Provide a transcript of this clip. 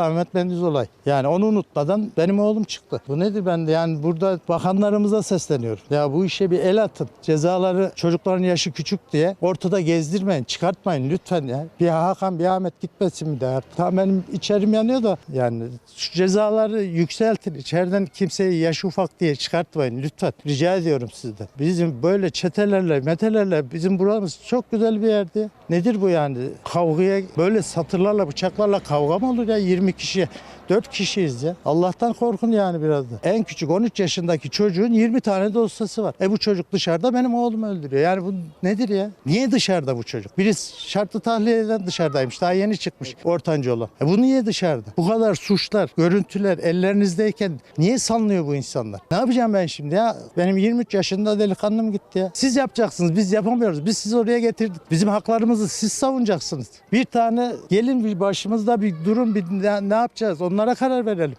Ahmet Mendiz olay. Yani onu unutmadan benim oğlum çıktı. Bu nedir ben de yani burada bakanlarımıza sesleniyorum. Ya bu işe bir el atın. Cezaları çocukların yaşı küçük diye ortada gezdirmeyin, çıkartmayın lütfen ya. Bir Hakan bir Ahmet gitmesin mi de. Tamam benim içerim yanıyor da yani şu cezaları yükseltin. İçeriden kimseyi yaşı ufak diye çıkartmayın lütfen. Rica ediyorum sizden. Bizim böyle çetelerle, metelerle bizim buramız çok güzel bir yerdi. Nedir bu yani? Kavgaya böyle satırlarla, bıçaklarla kavga mı olur ya 20 kişi? 4 kişiyiz ya. Allah'tan korkun yani biraz da. En küçük 13 yaşındaki çocuğun 20 tane dosyası var. E bu çocuk dışarıda benim oğlumu öldürüyor. Yani bu nedir ya? Niye dışarıda bu çocuk? Biri şartlı tahliyeden dışarıdaymış. Daha yeni çıkmış ortanca olan. E bu niye dışarıda? Bu kadar suçlar, görüntüler ellerinizdeyken niye sanlıyor bu insanlar? Ne yapacağım ben şimdi ya? Benim 23 yaşında delikanlım gitti ya. Siz yapacaksınız. Biz yapamıyoruz. Biz sizi oraya getirdik. Bizim haklarımızı siz savunacaksınız. Bir tane gelin bir başımızda bir durun bir ne yapacağız? Onlara karar verelim.